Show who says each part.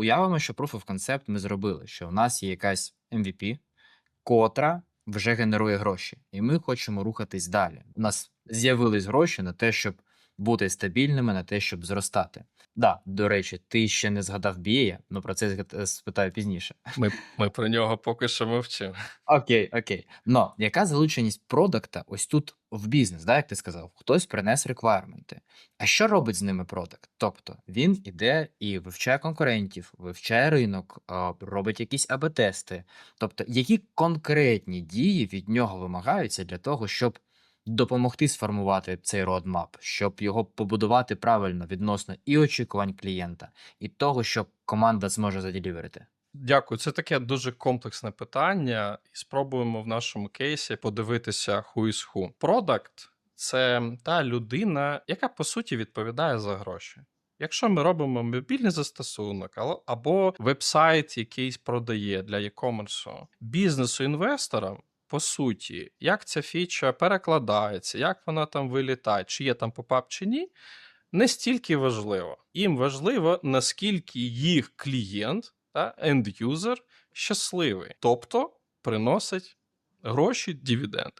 Speaker 1: уявимо, що Proof of Concept ми зробили, що в нас є якась MVP, котра вже генерує гроші, і ми хочемо рухатись далі. У нас з'явились гроші на те, щоб бути стабільними, на те, щоб зростати. Да, до речі, ти ще не згадав BA, але про це спитаю пізніше.
Speaker 2: Ми, ми про нього поки що мовчимо.
Speaker 1: Окей, окей. Но яка залученість продукта ось тут в бізнес, да, як ти сказав? Хтось принес реквайрменти. А що робить з ними продукт? Тобто він іде і вивчає конкурентів, вивчає ринок, робить якісь АБ-тести. Тобто, які конкретні дії від нього вимагаються для того, щоб допомогти сформувати цей родмап, щоб його побудувати правильно відносно і очікувань клієнта, і того, що команда зможе заділіверити?
Speaker 2: Дякую. Це таке дуже комплексне питання, і спробуємо в нашому кейсі подивитися who is who. Продакт це та людина, яка по суті відповідає за гроші. Якщо ми робимо мобільний застосунок або вебсайт, якийсь продає для e-commerce, бізнесу інвесторам, по суті, як ця фіча перекладається, як вона там вилітає, чи є там попап чи ні, не стільки важливо. Їм важливо, наскільки їх клієнт та ендюзер щасливий, тобто приносить гроші, дивіденд.